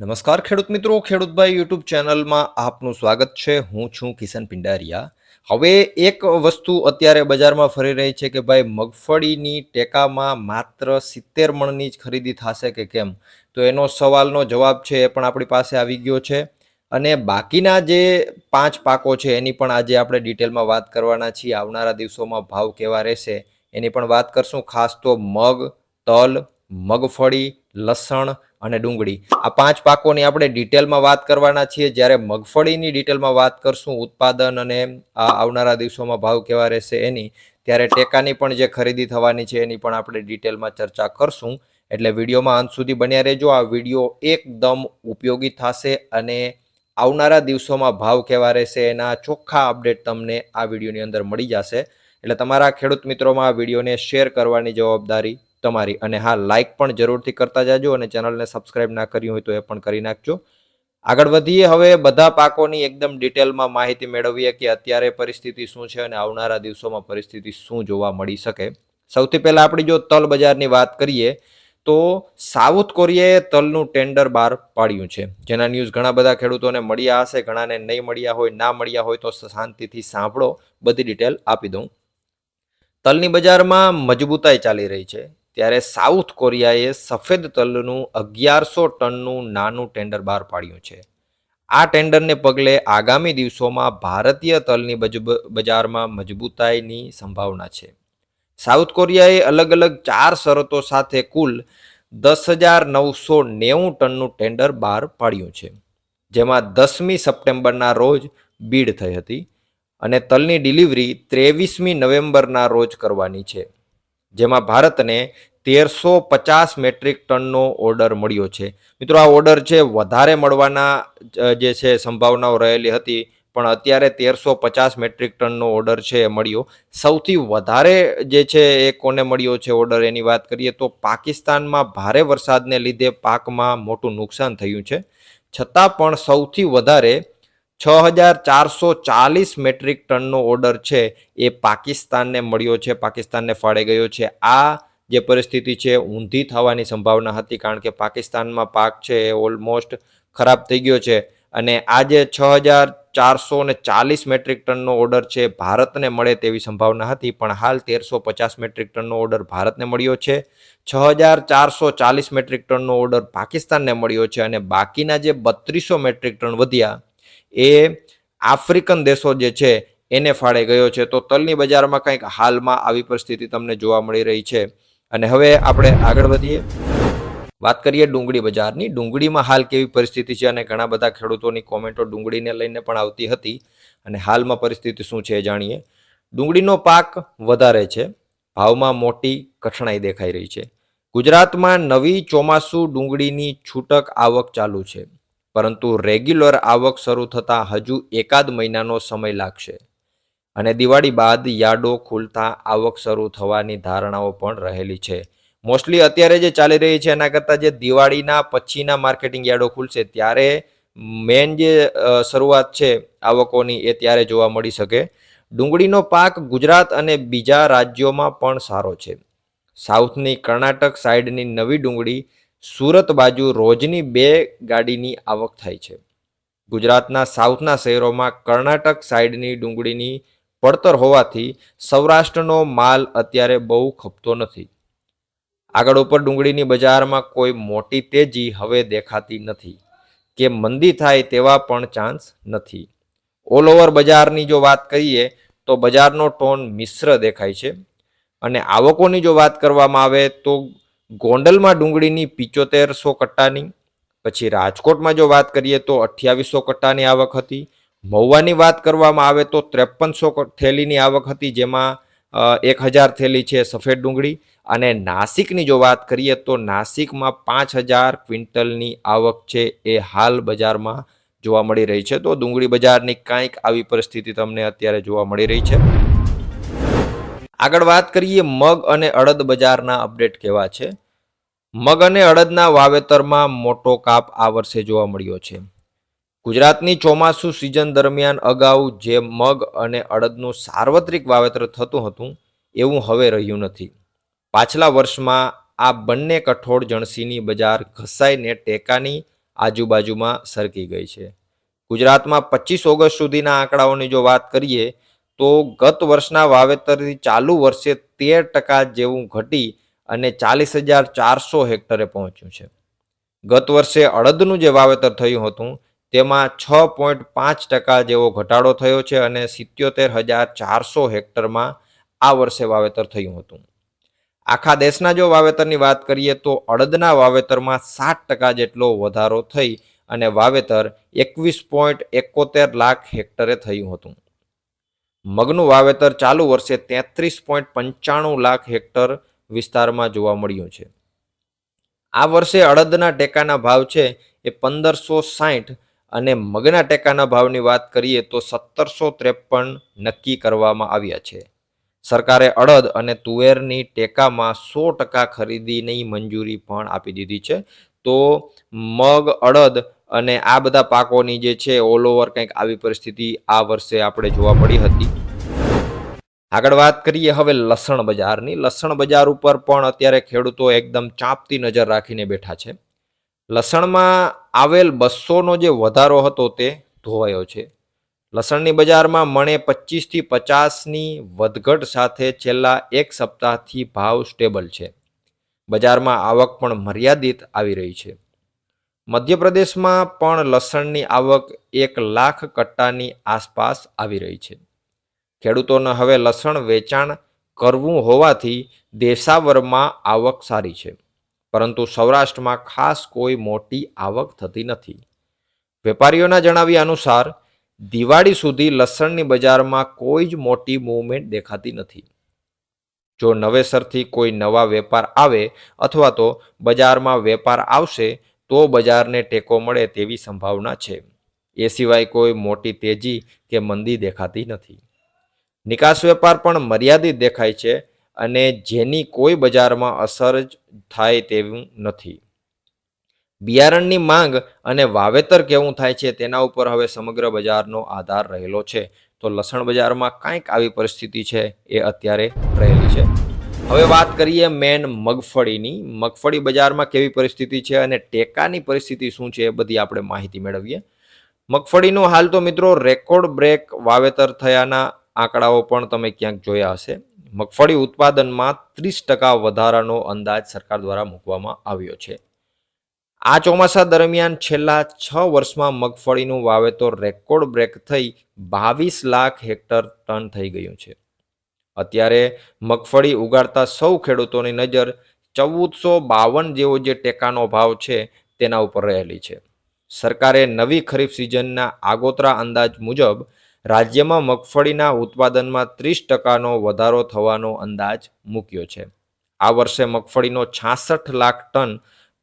નમસ્કાર ખેડૂત મિત્રો ખેડૂતભાઈ યુટ્યુબ ચેનલમાં આપનું સ્વાગત છે. હું છું કિશન પિંડારિયા. હવે એક વસ્તુ અત્યારે બજારમાં ફરી રહી છે કે ભાઈ મગફળીની ટેકામાં માત્ર સિત્તેર મણની જ ખરીદી થશે કે કેમ? તો એનો સવાલનો જવાબ છે એ પણ આપણી પાસે આવી ગયો છે. અને બાકીના જે પાંચ પાકો છે એની પણ આજે આપણે ડિટેલમાં વાત કરવાના છીએ. આવનારા દિવસોમાં ભાવ કેવા રહેશે એની પણ વાત કરશું. ખાસ તો મગ, તલ, મગફળી, લસણ અને ડુંગળી. આ પાંચ પાકોની આપણે ડિટેલમાં વાત કરવાના છીએ. જ્યારે મગફળીની ડિટેલમાં વાત કરશું, ઉત્પાદન અને આ આવનારા દિવસોમાં ભાવ કેવા રહેશે એની, ત્યારે ટેકાની પણ જે ખરીદી થવાની છે એની પણ આપણે ડિટેલમાં ચર્ચા કરશું. એટલે વિડીયોમાં અંત સુધી બન્યા રહેજો. આ વીડિયો એકદમ ઉપયોગી થશે અને આવનારા દિવસોમાં ભાવ કેવા રહેશે એના ચોખ્ખા અપડેટ તમને આ વિડીયોની અંદર મળી જશે. એટલે તમારા ખેડૂત મિત્રોમાં આ વિડીયોને શેર કરવાની જવાબદારી તમારી અને હા લાઇક પણ જરૂરથી કરતા જાજો અને ચેનલને સબસ્ક્રાઇબ ના કરી હોય તો એ પણ કરી નાખજો. આગળ વધીએ, હવે બધા પાકોની એકદમ ડિટેલમાં માહિતી મેળવીએ કે અત્યારે પરિસ્થિતિ શું છે અને આવનારા દિવસોમાં પરિસ્થિતિ શું જોવા મળી શકે. સૌથી પહેલા આપણી જો તલ બજારની વાત કરીએ, તો સાઉથ કોરિયાએ તલનું ટેન્ડર બહાર પાડ્યું છે. જેના ન્યૂઝ ઘણા બધા ખેડૂતોને મળ્યા હશે, ઘણાને નહીં મળ્યા હોય, ના મળ્યા હોય તો શાંતિથી સાંભળો, બધી ડિટેલ આપી દઉં. તલની બજારમાં મજબૂતાઈ ચાલી રહી છે. ત્યારે સાઉથ કોરિયાએ સફેદ તલનું અગિયારસો ટનનું નાનું ટેન્ડર બહાર પાડ્યું છે. આ ટેન્ડરને પગલે આગામી દિવસોમાં ભારતીય તલની બજ- બજારમાં મજબૂતાઈની સંભાવના છે. સાઉથ કોરિયાએ અલગ અલગ ચાર શરતો સાથે કુલ દસ હજાર નવસો નેવું ટનનું ટેન્ડર બહાર પાડ્યું છે. જેમાં દસમી સપ્ટેમ્બરના રોજ બીડ થઈ હતી અને તલની ડિલિવરી ત્રેવીસમી નવેમ્બરના રોજ કરવાની છે. જેમાં ભારતને તેરસો પચાસ મેટ્રિક ટનનો ઓર્ડર મળ્યો છે. મિત્રો, આ ઓર્ડર છે વધારે મળવાના જે છે સંભાવનાઓ રહેલી હતી, પણ અત્યારે તેરસો પચાસ મેટ્રિક ટનનો ઓર્ડર છે એ મળ્યો. સૌથી વધારે જે છે એ કોને મળ્યો છે ઓર્ડર એની વાત કરીએ તો પાકિસ્તાનમાં ભારે વરસાદને લીધે પાકમાં મોટું નુકસાન થયું છે. છતાં પણ સૌથી વધારે છ હજાર ચારસો ચાલીસ મેટ્રિક ટનનો ઓર્ડર છે એ પાકિસ્તાનને મળ્યો છે, પાકિસ્તાનને ફાળે ગયો છે. આ જે પરિસ્થિતિ છે ઊંધી થવાની સંભાવના હતી કારણ કે પાકિસ્તાનમાં પાક છે એ ઓલમોસ્ટ ખરાબ થઈ ગયો છે અને આજે છ હજાર ચારસો ને ચાલીસ મેટ્રિક ટનનો ઓર્ડર છે ભારતને મળે તેવી સંભાવના હતી, પણ હાલ તેરસો પચાસ મેટ્રિક ટનનો ઓર્ડર ભારતને મળ્યો છે. છ હજાર ચારસો ચાલીસ મેટ્રિક ટનનો ઓર્ડર પાકિસ્તાનને મળ્યો છે અને બાકીના જે બત્રીસો મેટ્રિક ટન વધ્યા એ આફ્રિકન દેશો જે છે, એને ફાળે ગયો છે. તો તલની બજારમાં કંઈક હાલમાં આવી પરિસ્થિતિ તમને જોવા મળી રહી છે. અને હવે આપણે આગળ વધીએ. વાત કરીએ ડુંગળી બજારની. ડુંગળીમાં હાલ કેવી પરિસ્થિતિ છે અને ઘણા બધા ખેડૂતોની કોમેન્ટો ડુંગળીને લઈને પણ આવતી હતી. અને હાલમાં પરિસ્થિતિ શું છે જાણીએ. ડુંગળીનો પાક વધારે છે. ભાવમાં મોટી કઠણાઈ દેખાઈ રહી છે. ગુજરાતમાં નવી ચોમાસુ ડુંગળીની છૂટક આવક ચાલુ છે. પરંતુ રેગ્યુલર આવક શરૂ થતાં હજુ એકાદ મહિનાનો સમય લાગશે. અને દિવાળી બાદ યાર્ડો ખુલતા આવક શરૂ થવાની ધારણાઓ પણ રહેલી છે. મોસ્ટલી અત્યારે જે ચાલી રહી છે, એના કરતાં જે દિવાળીના પછીના માર્કેટિંગ યાર્ડો ખુલશે, ત્યારે મેન જે શરૂઆત છે આવકોની એ ત્યારે જોવા મળી શકે. ડુંગળીનો પાક ગુજરાત અને બીજા રાજ્યોમાં પણ સારો છે. સાઉથની કર્ણાટક સાઈડની નવી ડુંગળી સુરત બાજુ રોજની બે ગાડીની આવક થાય છે. ગુજરાતના સાઉથના શહેરોમાં કર્ણાટક સાઈડની ડુંગળીની પડતર હોવાથી સૌરાષ્ટ્રનો માલ અત્યારે બહુ ખપતો નથી. આગળ ઉપર ડુંગળીની બજારમાં કોઈ મોટી તેજી હવે દેખાતી નથી. કે મંદી થાય તેવા પણ ચાન્સ નથી. ઓલ ઓવર બજારની જો વાત કરીએ તો બજારનો ટોન મિશ્ર દેખાય છે. અને આવકોની જો વાત કરવામાં આવે તો ગોંડલમાં ડુંગળીની પિચોતેરસો કટ્ટાની, પછી રાજકોટમાં જો વાત કરીએ તો અઠ્યાવીસો કટ્ટાની આવક હતી. મહુવાની વાત કરવામાં આવે તો ત્રેપનસો થેલીની આવક હતી, જેમાં એક હજાર થેલી છે સફેદ ડુંગળી. અને નાસિકની જો વાત કરીએ તો નાસિકમાં પાંચ હજાર ક્વિન્ટલની આવક છે એ હાલ બજારમાં જોવા મળી રહી છે. તો ડુંગળી બજારની કાંઈક આવી પરિસ્થિતિ તમને અત્યારે જોવા મળી રહી છે. આગળ વાત કરીએ મગ અને અડદ બજારના અપડેટ કેવા છે? મગ અને અડદના વાવેતરમાં મોટો કાપ આ વર્ષે જોવા મળ્યો છે. ગુજરાતની ચોમાસુ સિઝન દરમિયાન અગાઉ જે મગ અને અડદનું સાર્વત્રિક વાવેતર થતું હતું, એવું હવે રહ્યું નથી. પાછલા વર્ષમાં આ બંને કઠોળ જણસીની બજાર ઘસાઈને ટેકાની આજુબાજુમાં સરકી ગઈ છે. ગુજરાતમાં પચીસ ઓગસ્ટ સુધીના આંકડાઓની જો વાત કરીએ તો ગત વર્ષના વાવેતરથી ચાલુ વર્ષે તેર ટકા જેવું ઘટી અને ચાલીસ હજાર ચારસો હેક્ટરે પહોંચ્યું છે. ગત વર્ષે અડદનું જે વાવેતર થયું હતું, તેમાં છ પોઈન્ટ પાંચ ટકા જેવો ઘટાડો થયો છે અને સિત્યોતેર હજાર ચારસો હેક્ટરમાં આ વર્ષે વાવેતર થયું હતું. આખા દેશના જો વાવેતરની વાત કરીએ તો અડદના વાવેતરમાં સાત ટકા જેટલો વધારો થઈ અને વાવેતર એકવીસ પોઈન્ટ એકોતેર લાખ હેક્ટરે થયું હતું. મગનું વાવેતર ચાલુ વર્ષે તેત્રીસ પોઈન્ટ પંચાણું લાખ હેક્ટર વિસ્તારમાં જોવા મળ્યું છે. આ વર્ષે અડદના ટેકાના ભાવ છે એ પંદરસો સાઠ અને મગના ટેકાના ભાવની વાત કરીએ તો સત્તરસો ત્રેપન નક્કી કરવામાં આવ્યા છે. સરકારે અડદ અને તુવેરની ટેકામાં સો ટકા ખરીદીની મંજૂરી પણ આપી દીધી છે. તો મગ, અડદ અને આ બધા પાકોની જે છે ઓલ ઓવર કંઈક આવી પરિસ્થિતિ આ વર્ષે આપણે જોવા મળી હતી. આગળ વાત કરીએ હવે લસણ બજારની. લસણ બજાર ઉપર પણ અત્યારે ખેડૂતો એકદમ ચાંપતી નજર રાખીને બેઠા છે. લસણમાં આવેલ બસોનો જે વધારો હતો તે ધોવાયો છે. લસણની બજારમાં મણે પચીસથી પચાસની વધઘટ સાથે છેલ્લા એક સપ્તાહથી ભાવ સ્ટેબલ છે. બજારમાં આવક પણ મર્યાદિત આવી રહી છે. મધ્યપ્રદેશમાં પણ લસણની આવક એક લાખ કટ્ટાની આસપાસ આવી રહી છે. ખેડૂતોને હવે લસણ વેચાણ કરવું હોવાથી દેશાવરમાં આવક સારી છે, પરંતુ સૌરાષ્ટ્રમાં ખાસ કોઈ મોટી આવક થતી નથી. વેપારીઓના જણાવ્યા અનુસાર, દિવાળી સુધી લસણની બજારમાં કોઈ જ મોટી મૂવમેન્ટ દેખાતી નથી. જો નવેસરથી કોઈ નવા વેપાર આવે અથવા તો બજારમાં વેપાર આવશે તો બજારને ટેકો મળે તેવી સંભાવના છે. એ સિવાય કોઈ મોટી તેજી કે મંદી દેખાતી નથી. નિકાસ વેપાર પણ મર્યાદિત દેખાય છે અને જેની કોઈ બજારમાં અસર જ થાય તેવું નથી. બિયારણની માંગ અને વાવેતર કેવું થાય છે તેના ઉપર હવે સમગ્ર બજારનો આધાર રહેલો છે. તો લસણ બજારમાં કાંઈક આવી પરિસ્થિતિ છે એ અત્યારે રહેલી છે. હવે વાત કરીએ મેન મગફળીની. મગફળી બજારમાં કેવી પરિસ્થિતિ છે અને ટેકાની પરિસ્થિતિ શું છે એ બધી આપણે માહિતી મેળવીએ. મગફળીનું હાલ તો મિત્રો રેકોર્ડ બ્રેક વાવેતર થયાના આંકડાઓ પણ તમે ક્યાંક જોયા હશે. મગફળી ઉત્પાદનમાં ત્રીસ ટકા વધારાનો અંદાજ સરકાર દ્વારા મૂકવામાં આવ્યો છે. આ ચોમાસા દરમિયાન છેલ્લા છ વર્ષમાં મગફળીનું વાવેતર રેકોર્ડ બ્રેક થઈ બાવીસ લાખ હેક્ટર ટન થઈ ગયું છે. અત્યારે મગફળી ઉગાડતા સૌ ખેડૂતોની નજર ચૌદસો બાવન જેવો જે ટેકાનો ભાવ છે તેના ઉપર રહેલી છે. સરકારે નવી ખરીફ સિઝનના આગોતરા અંદાજ મુજબ રાજ્યમાં મગફળીના ઉત્પાદનમાં ત્રીસ ટકાનો વધારો થવાનો અંદાજ મૂક્યો છે. આ વર્ષે મગફળીનો છાસઠ લાખ ટન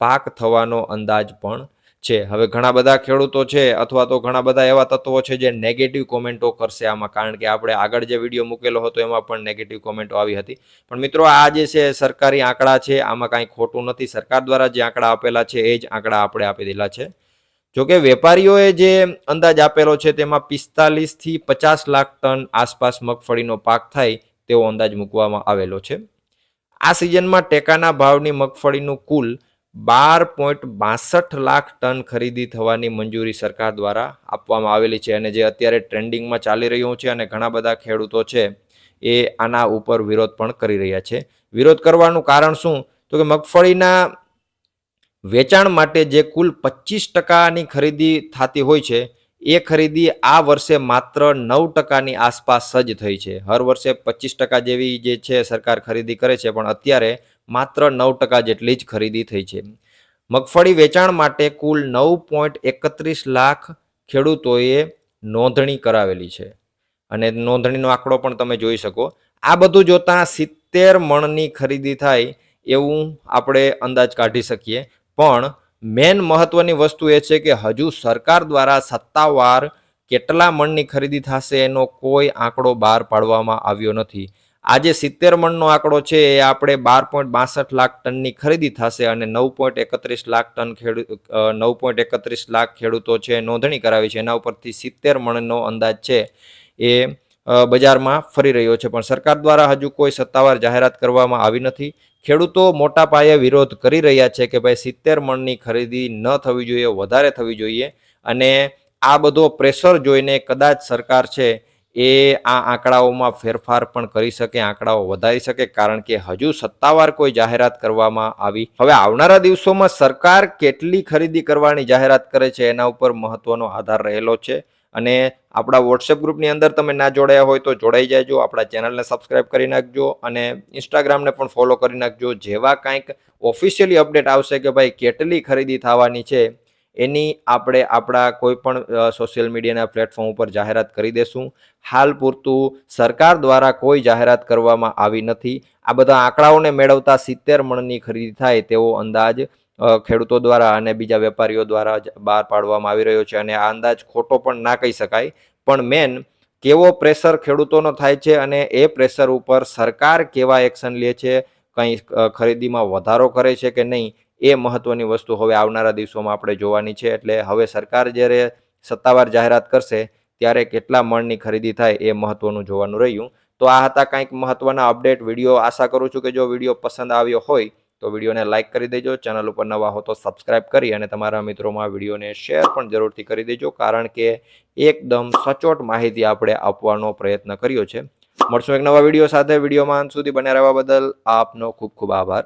પાક થવાનો અંદાજ પણ છે. હવે ઘણા બધા ખેડૂતો છે અથવા તો ઘણા બધા એવા તત્વો છે જે નેગેટિવ કોમેન્ટો કરશે આમાં. કારણ કે આપણે આગળ જે વીડિયો મૂકેલો હતો એમાં પણ નેગેટિવ કોમેન્ટો આવી હતી. પણ મિત્રો, આ જે છે સરકારી આંકડા છે, આમાં કાંઈ ખોટું નથી. સરકાર દ્વારા જે આંકડા આપેલા છે એ જ આંકડા આપણે આપી દીધેલા છે. જોકે વેપારીઓએ જે અંદાજ આપેલો છે તેમાં પિસ્તાલીસથી પચાસ લાખ ટન આસપાસ મગફળીનો પાક થાય તેવો અંદાજ મૂકવામાં આવેલો છે. આ સિઝનમાં ટેકાના ભાવની મગફળીનું કુલ બાર પોઈન્ટ બાસઠ લાખ ટન ખરીદી થવાની મંજૂરી સરકાર દ્વારા આપવામાં આવેલી છે અને જે અત્યારે ટ્રેન્ડિંગમાં ચાલી રહ્યું છે અને ઘણા બધા ખેડૂતો છે એ આના ઉપર વિરોધ પણ કરી રહ્યા છે. વિરોધ કરવાનું કારણ શું? તો કે મગફળીના વેચાણ માટે જે કુલ પચીસ ટકાની ખરીદી થતી હોય છે, એ ખરીદી આ વર્ષે માત્ર નવ ટકાની આસપાસ જ થઈ છે. હર વર્ષે પચીસ ટકા જેવી જે છે સરકાર ખરીદી કરે છે, પણ અત્યારે માત્ર નવ ટકા જેટલી જ ખરીદી થઈ છે. મગફળી વેચાણ માટે કુલ નવ પોઈન્ટ એકત્રીસ લાખ ખેડૂતોએ નોંધણી કરાવેલી છે. અને નોંધણીનો આંકડો પણ તમે જોઈ શકો. આ બધું જોતાં સિત્તેર મણની ખરીદી થાય એવું આપણે અંદાજ કાઢી શકીએ. પણ મેન મહત્વની વસ્તુ એ છે કે હજુ સરકાર દ્વારા સત્તાવાર કેટલા મણની ખરીદી થશે એનો કોઈ આંકડો બહાર પાડવામાં આવ્યો નથી. આજે સિત્તેર મણનો આંકડો છે, એ આપણે બાર પોઈન્ટ બાસઠ લાખ ટનની ખરીદી થશે અને નવ પોઈન્ટ એકત્રીસ લાખ ટન ખેડૂત નવ પોઈન્ટ એકત્રીસ લાખ ખેડૂતો છે, નોંધણી કરાવી છે. એના ઉપરથી સિત્તેર મણનો અંદાજ છે, એ બજારમાં ફરી રહ્યો છે. પણ સરકાર દ્વારા હજુ કોઈ સત્તાવાર જાહેરાત કરવામાં આવી નથી. ખેડૂતો મોટા પાયે વિરોધ કરી રહ્યા છે કે ભાઈ સિત્તેર મણની ખરીદી ન થવી જોઈએ, વધારે થવી જોઈએ. અને આ બધો પ્રેશર જોઈને કદાચ સરકાર છે એ આ આંકડાઓમાં ફેરફાર પણ કરી શકે, આંકડાઓ વધારી શકે, કારણ કે હજુ સત્તાવાર કોઈ જાહેરાત કરવામાં આવી. હવે આવનારા દિવસોમાં સરકાર કેટલી ખરીદી કરવાની જાહેરાત કરે છે એના ઉપર મહત્વનો આધાર રહેલો છે. અને આપણા વોટ્સએપ ગ્રુપની અંદર તમે ના જોડાયા હોય તો જોડાઈ જાયજો. આપણા ચેનલને સબસ્ક્રાઇબ કરી નાખજો અને ઇન્સ્ટાગ્રામને પણ ફોલો કરી નાખજો. જેવા કાંઈક ઓફિશિયલી અપડેટ આવશે કે ભાઈ કેટલી ખરીદી થવાની છે એની આપણે આપણા કોઈ પણ સોશિયલ મીડિયાના પ્લેટફોર્મ ઉપર જાહેરાત કરી દેશું. હાલ પૂરતું સરકાર દ્વારા કોઈ જાહેરાત કરવામાં આવી નથી. આ બધા આંકડાઓને મેળવતા સિત્તેર મણની ખરીદી થાય તેવો અંદાજ ખેડૂતો દ્વારા અને બીજા વેપારીઓ દ્વારા બહાર પાડવામાં આવી રહ્યો છે અને આ અંદાજ ખોટો પણ ના કહી શકાય. પણ મેન, કેવો પ્રેશર ખેડૂતોનો થાય છે અને એ પ્રેશર ઉપર સરકાર કેવા એક્શન લે છે, કંઈ ખરીદીમાં વધારો કરે છે કે નહીં એ મહત્વની વસ્તુ હવે આવનારા દિવસોમાં આપણે જોવાની છે. એટલે હવે સરકાર જ્યારે સત્તાવાર જાહેરાત કરશે, ત્યારે કેટલા મણની ખરીદી થાય એ મહત્વનું જોવાનું રહ્યું. તો આ હતા કંઈક મહત્વના અપડેટ વીડિયો. આશા કરું છું કે જો વીડિયો પસંદ આવ્યો હોય, તો વિડીયોને લાઇક કરી દેજો. ચેનલ ઉપર નવા હો તો સબસ્ક્રાઇબ કરી અને તમારા મિત્રોમાં વિડીયોને શેર પણ જરૂરથી કરી દેજો, કારણ કે એકદમ સચોટ માહિતી આપણે આપવાનો પ્રયત્ન કર્યો છે. મળશું એક નવા વીડિયો સાથે. વિડીયોમાં અંત સુધી બન્યા રહેવા બદલ આપનો ખૂબ ખૂબ આભાર.